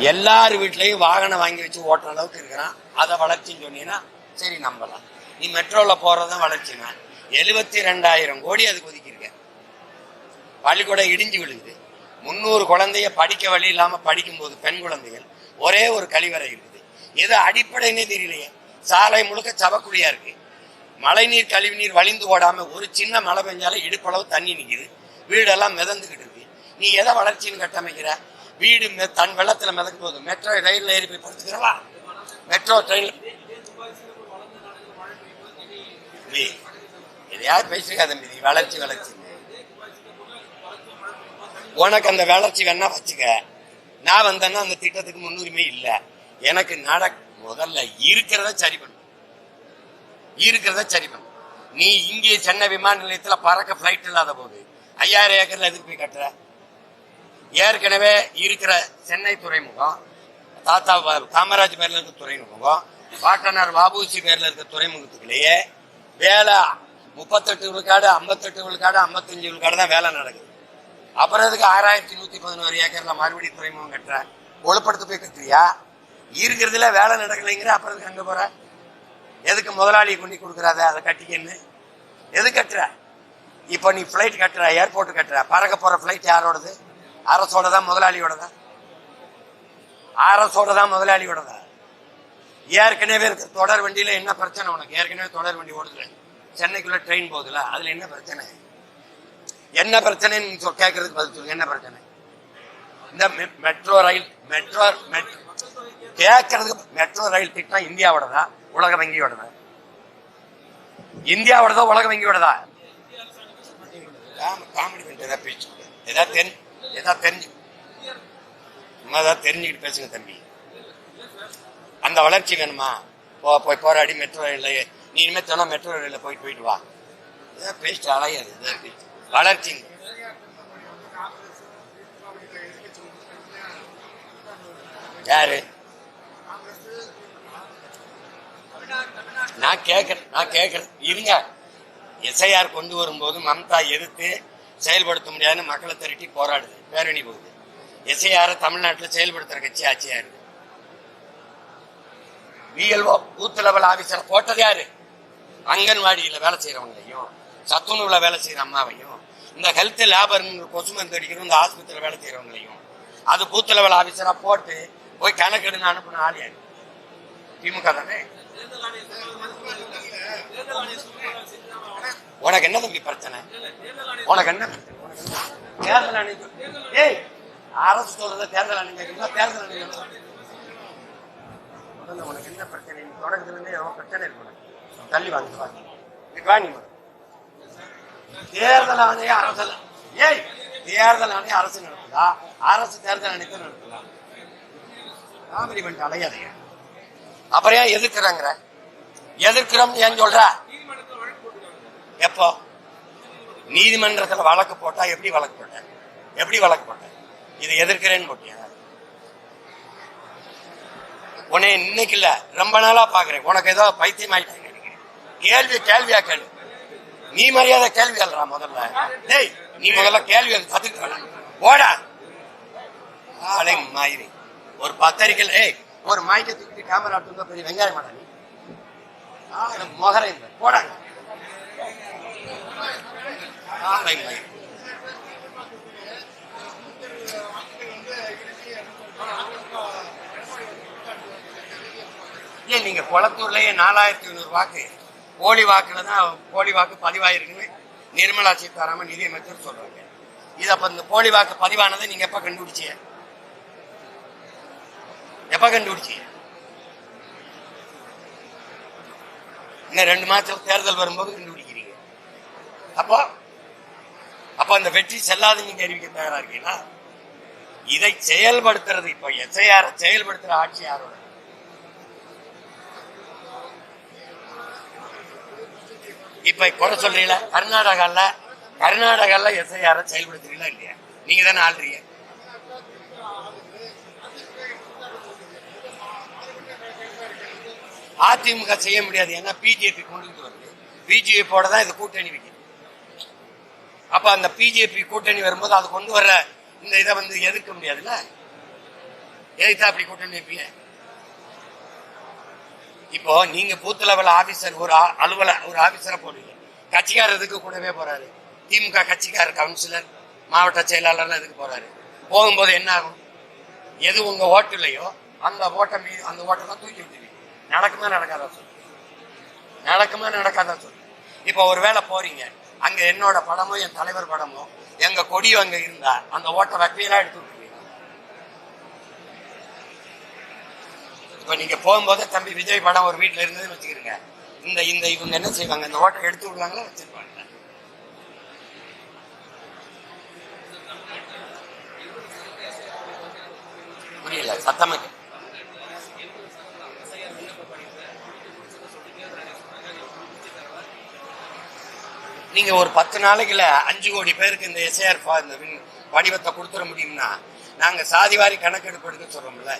எல்லார் வீட்லயும் வாகனம் வாங்கி வச்சு ஓட்டுற அளவுக்கு இருக்கிறான். அதை வளர்ச்சின்னு சொன்னீங்கன்னா சரி நம்பலாம். நீ மெட்ரோல போறதுதான் வளர்ச்சினா எழுபத்தி ரெண்டாயிரம் கோடி அதுக்கு ஒதுக்கியிருக்க. பள்ளிக்கூடம் இடிஞ்சு விழுகுது. முந்நூறு குழந்தைய படிக்க வழி இல்லாம படிக்கும்போது பெண் குழந்தைகள் ஒரே ஒரு கழிவறை இருக்குது. எது அடிப்படைன்னே தெரியலையே. சாலை முழுக்க சவக்குழியா இருக்கு. மழைநீர் கழிவுநீர் வழிந்து ஓடாம ஒரு சின்ன மழை பெஞ்சாலும் இடுப்பளவு தண்ணி நிக்குது. வீடெல்லாம் மிதந்துகிட்டு இருக்கு. நீ எதை வளர்ச்சின்னு கட்டமைக்கிற? வீடு மெ- தன் வெள்ளத்தில் மிதக்கும் போது மெட்ரோ ரயிலில் ஏறி போய் படுத்துக்கிறவா? மெட்ரோ ட்ரெயின் நீ எதையாவது பேசிக்காத மீதி வளர்ச்சி வளர்ச்சி. உனக்கு அந்த வளர்ச்சி வேணா வச்சுக்க. நான் வந்தேன்னா அந்த திட்டத்துக்கு முன்னுரிமை இல்லை. எனக்கு நட முதல்ல இருக்கிறத சரி பண்ணும் இருக்கிறத சரி பண்ணும் நீ இங்கே சென்னை விமான நிலையத்தில் பறக்க ஃப்ளைட் இல்லாத போது ஐயாயிரம் ஏக்கர்ல எதுக்கு போய் கட்டுற? ஏற்கனவே இருக்கிற சென்னை துறைமுகம் தாத்தா காமராஜ் பேர்ல இருக்க துறைமுகம் பாட்டனார் வாபூசி பேர்ல இருக்க துறைமுகத்துக்குள்ளேயே வேலை முப்பத்தெட்டு விழுக்காடு ஐம்பத்தெட்டு விழுக்காடு ஐம்பத்தஞ்சு விழுக்காடு தான் வேலை நடக்குது. அப்புறம் இதுக்கு ஆறாயிரத்தி நூத்தி பதினோரு ஏக்கர்ல மறுபடியும் துறைமுகம் கட்டுற? ஒழுப்படுத்த போய் கட்டுறியா இருக்கிறதுல வேலை நடக்கலைங்கிற அப்புறம் எதுக்கு அங்கே போற? எதுக்கு முதலாளியை கொண்டு கொடுக்குறாத? அதை கட்டிக்கன்னு எது கட்டுற? இப்போ நீ ஃப்ளைட் கட்டுற ஏர்போர்ட் கட்டுற பறக்க போற ஃப்ளைட் யாரோடது? அரசோட தான் முதலாளியோடதா? அரசோட தான் முதலாளியோடதா? ஏற்கனவே இருக்க. தொடர் வண்டியில என்ன பிரச்சனை உனக்கு? ஏற்கனவே தொடர் வண்டி ஓடுதுல. சென்னைக்குள்ள ட்ரெயின் போகுதுல. அதுல என்ன பிரச்சனை? என்ன பிரச்சனைன்னு சொல் கேட்கறதுக்கு பதில் சொல்லுங்க என்ன பிரச்சனை? இந்த மெட்ரோ ரயில் மெட்ரோ மெட்ரோ கேட்கறதுக்கு மெட்ரோ ரயில் திட்டம் இந்தியாவோடதா? உலக வங்கியோடதா? இந்தியாவோடதா உலக வங்கியோடதா? தான் காமெடி பண்ணிட்டு ஏதாவது பேச்சு. ஏதாவது தென் ஏதாவது தெரிஞ்சு சும்மா தெரிஞ்சுக்கிட்டு பேசுங்க தம்பி. அந்த வளர்ச்சி வேணுமா? போ போய் போராடி மெட்ரோ ரயில்ல நீ இனிமே தினம் மெட்ரோ ரயிலில் போயிட்டு போயிட்டு வா. ஏதாவது பேசிட்டு அலையாது பேச்சு வளர்ச்சி. யாரு? நான் கேட்குறேன் நான் கேட்கறேன். இருங்க. எஸ்ஐஆர் கொண்டு வரும்போது மம்தா எதிர்த்து செயல்படுத்த முடியாதுன்னு மக்களை திரட்டி போராடுது. பேரணி போகுது. எஸ்ஐஆர் தமிழ்நாட்டில் செயல்படுத்துற கட்சி ஆட்சியா இருக்கு. விஎல்ஓ பூத் லெவல் ஆபீசர் போட்டது யாரு? அங்கன்வாடியில வேலை செய்யறவங்களையும் சத்துணவுல வேலை செய்யற அம்மாவையும் இந்த ஹெல்த் லேபர் கொசு மருந்து அடிக்கிறோம் இந்த ஆஸ்பத்திரியில வேலை செய்யறவங்களையும் அது பூத் லெவல் ஆபீசரா போட்டு போய் கணக்கெடுங்க அனுப்புன ஆள் யாரு? திமுக தானே? உனக்கு என்ன தம்பி பிரச்சனை? உனக்கு என்ன பிரச்சனை? உனக்கு தேர்தல் ஆணையம் ஏய் அரசு சொல்றத தேர்தல் ஆணையம் தேர்தல் ஆணையம் முதல்ல உனக்கு என்ன பிரச்சனை? நீ தொடக்கத்துல இருந்தே எவ்வளவு பிரச்சனை இருக்கு தள்ளி வாங்க வாங்க. இங்க நீ தேர்தல் ஆணையம் அரசு ஏய் தேர்தல் ஆணையம் அரசு நடத்துதா? அரசு தேர்தல் ஆணையத்தை நடத்துதா? காமெடி பண்ணிட்டு அலையாதையா அப்புறம் ஏன் எதிர்க்கிறாங்கிற? எதிர்க்கிறோம் ஏன் சொல்ற? எப்போ? நீதிமன்றத்துல வழக்கு போட்டா எப்படி வழக்கு போட்டேன்? எப்படி வழக்கு போட்டேன்? இதை எதிர்க்கிறேன்னு போட்டியா? உன்னை இன்னைக்கு இல்ல ரொம்ப நாளா பாக்குறேன். உனக்கு ஏதோ பைத்தியம் ஆயிட்டாங்க கேள்வி கேள்வியா கேள்வி நீ மரியாதை கேள்வி எழுறா முதல்ல. டேய் நீ முதல்ல கேள்வி கத்துக்க ஓடா ஆளை மாயிரி. ஒரு பத்தரிக்கையில் ஏய் ஒரு மாய்க்க தூக்கிட்டு கேமரா தூங்க பெரிய வெங்காயம் மாட்டா நீ? ஆளை போடாங்க ஆளை மயிரி ஏன் நீங்க குளத்தூர்லயே நாலாயிரத்தி ஐநூறு வாக்கு? போலி வாக்குல தான் போலி வாக்கு பதிவாயிருக்குன்னு நிர்மலா சீதாராமன் நிதியமைச்சர் சொல்றாங்க. இது அப்ப இந்த போலி வாக்கு பதிவானதை நீங்க எப்ப கண்டுபிடிச்சீங்க? எப்ப கண்டுபிடிச்சீங்க? இன்னும் ரெண்டு மாசத்துல தேர்தல் வரும்போது கண்டுபிடிக்கிறீங்க. அப்போ அப்ப அந்த வெற்றி செல்லாது நீங்க அறிவிக்க தயாரா இருக்கீங்களா? இதை செயல்படுத்துறது இப்ப எஸ்ஐஆர் செயல்படுத்துற ஆட்சி யாரோட? இப்ப குறை சொல்றீங்களா? கர்நாடகால கர்நாடகால எஸ்ஐஆர் செயல்படுத்துறீங்களா இல்லையா? நீங்க தானே ஆள்றீங்க. அதிமுக செய்ய முடியாது ஏன்னா பிஜேபி கொண்டுட்டு வருது. பிஜேபியோட தான் இது கூட்டணி வைக்குது. அப்ப அந்த பிஜேபி கூட்டணி வரும்போது அது கொண்டு வர்ற இந்த இதை வந்து எதிர்க்க முடியாதுல்ல? எதுக்கு அப்படி கூட்டணி இருப்பீங்க இப்போ நீங்க பூத் லெவல் ஆபீசர் ஒரு அலுவல ஒரு ஆபீசரை போடுவீங்க. கட்சிக்காரர் இதுக்கு கூடவே போறாரு? திமுக கட்சிக்காரர் கவுன்சிலர் மாவட்ட செயலாளர் இதுக்கு போறாரு? போகும்போது என்ன ஆகும்? எது உங்க ஓட்டுலையோ அந்த ஓட்டை மீது அந்த ஓட்டை தான் தூக்கி விட்டுருவீங்க நடக்குமா நடக்காதா சொல்லு நடக்குமா நடக்காதா சொல்லு இப்போ ஒரு வேளை போறீங்க. அங்க என்னோட படமோ என் தலைவர் படமோ எங்க கொடியோ அங்க இருந்தா அந்த ஓட்டை வக்கீலா எடுத்து விட்டுருவீங்க. இப்ப நீங்க போகும்போது தம்பி விஜய் படம் ஒரு வீட்டுல இருந்ததுன்னு வச்சுக்கிறீங்க இந்த இந்த இவங்க என்ன செய்வாங்க? இந்த ஓட்டை எடுத்து விடுவாங்களா வச்சிருப்பாங்க புரியல சத்தமா நீங்கள் நீங்க ஒரு பத்து நாளைக்குல அஞ்சு கோடி பேருக்கு இந்த எஸ்ஏஆர் இந்த வடிவத்தை கொடுத்துட முடியும்னா நாங்க சாதிவாரி கணக்கெடுப்பு எடுக்க சொல்றோம்ல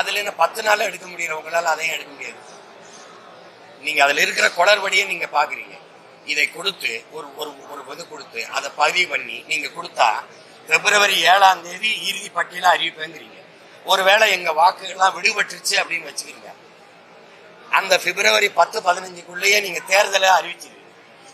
அதுல பத்து நாளில் எடுக்க முடியறவங்களால அதையும் எடுக்க முடியாது. நீங்க அதுல இருக்கிற குளறுபடியை நீங்க பாக்குறீங்க. இதை கொடுத்து ஒரு ஒரு ஒரு இது கொடுத்து அதை பதிவு பண்ணி நீங்க கொடுத்தா பிப்ரவரி ஏழாம் தேதி இறுதி பட்டியல அறிவிப்பேங்கிறீங்க. ஒருவேளை எங்க வாக்குகள்லாம் விடுபட்டுருச்சு அப்படின்னு வச்சுக்கிறீங்க அந்த பிப்ரவரி பத்து பதினஞ்சுக்குள்ளேயே நீங்க தேர்தலை அறிவிச்சிருவீங்க.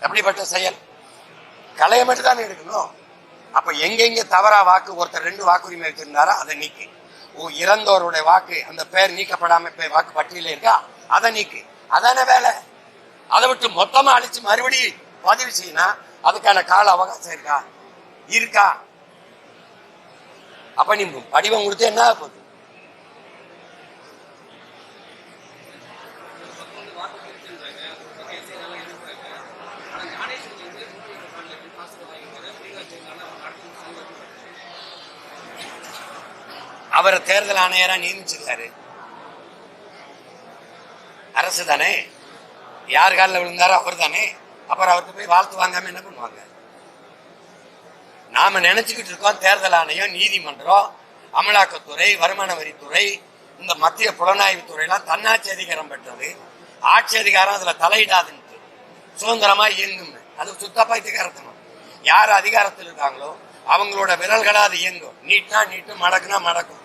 எப்படிப்பட்ட செயல். கலையை மட்டும் தானே எடுக்கணும். அப்ப எங்கெங்க தவறா வாக்கு ஒருத்தர் ரெண்டு வாக்குரிமை வச்சிருந்தாரா அதை நீக்கு. ஓ இறந்தோருடைய வாக்கு அந்த பேர் நீக்கப்படாம வாக்கு பட்டியல இருக்கா? அதை நீக்கு. அதானே வேலை? அதை விட்டு மொத்தமா அழிச்சு மறுபடியும் பதிவு செய்யினா அதுக்கான கால அவகாசம் இருக்கா? இருக்கா. அப்ப நீ படிவம் கொடுத்து என்ன போகுது? அவரை தேர்தல் ஆணையரா நியமிச்சிருக்காரு. அரசு தானே? யார் காலில் விழுந்தாரோ அவர் தானே? அப்புறம் அவருக்கு போய் வாழ்த்து வாங்காம என்ன பண்ணுவாங்க? நாம நினைச்சுக்கிட்டு இருக்கோம் தேர்தல் ஆணையம் நீதிமன்றம் அமலாக்கத்துறை வருமான வரித்துறை இந்த மத்திய புலனாய்வு துறையெல்லாம் தன்னாட்சி அதிகாரம் பெற்றது. ஆட்சி அதிகாரம் அதுல தலையிடாதுன்னு சுதந்திரமா இயங்கும் அது சுத்த யார் அதிகாரத்தில் இருக்காங்களோ அவங்களோட விரல்களா அது இயங்கும். நீட்னா நீட்டு மடக்குனா மடக்கும்.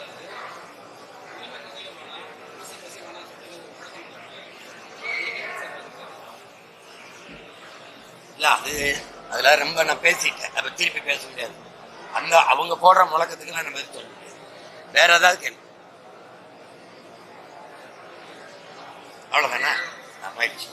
இல்ல அது அதுல ரொம்ப நான் பேசிட்டேன். அப்போ திருப்பி பேச முடியாது. அந்த அவங்க போடுற முழக்கத்துக்கு நான் பதில் சொல்ல முடியாது. வேற ஏதாவது கேள்வி அவ்வளோதானே நான் மகிழ்ச்சி